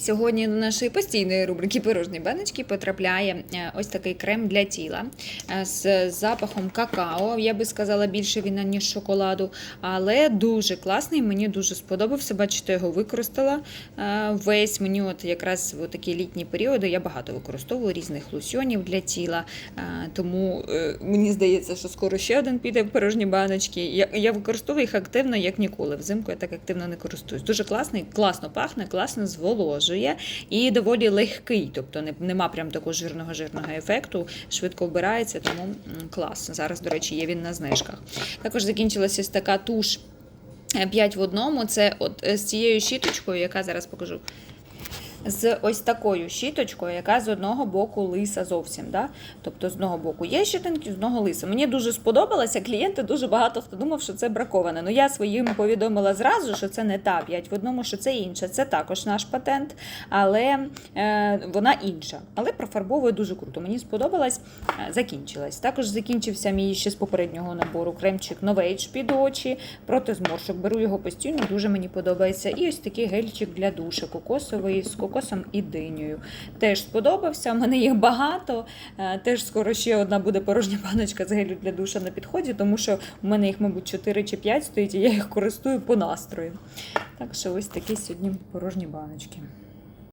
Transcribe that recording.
Сьогодні до нашої постійної рубрики Пирожні баночки потрапляє е, ось такий крем для тіла е, з запахом какао. Я би сказала, більше він ніж шоколаду, але дуже класний. Мені дуже сподобався. Бачите, його використала е, весь. Мені от якраз в такі літні періоди я багато використовую різних лосьонів для тіла. Тому мені здається, що скоро ще один піде в пирожні баночки. Я використовую їх активно, як ніколи. Взимку я так активно не користуюсь. Дуже класний, класно пахне, класно зволожує і доволі легкий, тобто не, нема прям такого жирного жирного ефекту, швидко вбирається, тому клас. Зараз, до речі, є він на знижках. Також закінчилася така туш. 5 в одному, це от е, з цією щіточкою, яка зараз покажу. З ось такою щіточкою, яка з одного боку лиса зовсім. Да? Тобто з одного боку є щитинки, з одного лиса. Мені дуже сподобалося. Клієнти дуже багато хто думав, що це браковане. Ну я своїм повідомила зразу, що це не та 5 в одному, що це інше. Це також наш патент, але е, вона інша. Але профарбовує дуже круто. Мені сподобалась, е, закінчилась. Також закінчився мій ще з попереднього набору кремчик Новейдж під очі проти зморшок. Беру його постійно, дуже мені подобається. І ось такий гельчик для душа, кокосовий і динею. Теж сподобався. У мене їх багато. Е, Теж скоро ще одна буде порожня баночка з гелю для душа на підході, тому що у мене їх, мабуть, 4 чи 5 стоїть, і я їх користую по настрою. Так що ось такі сьогодні порожні баночки.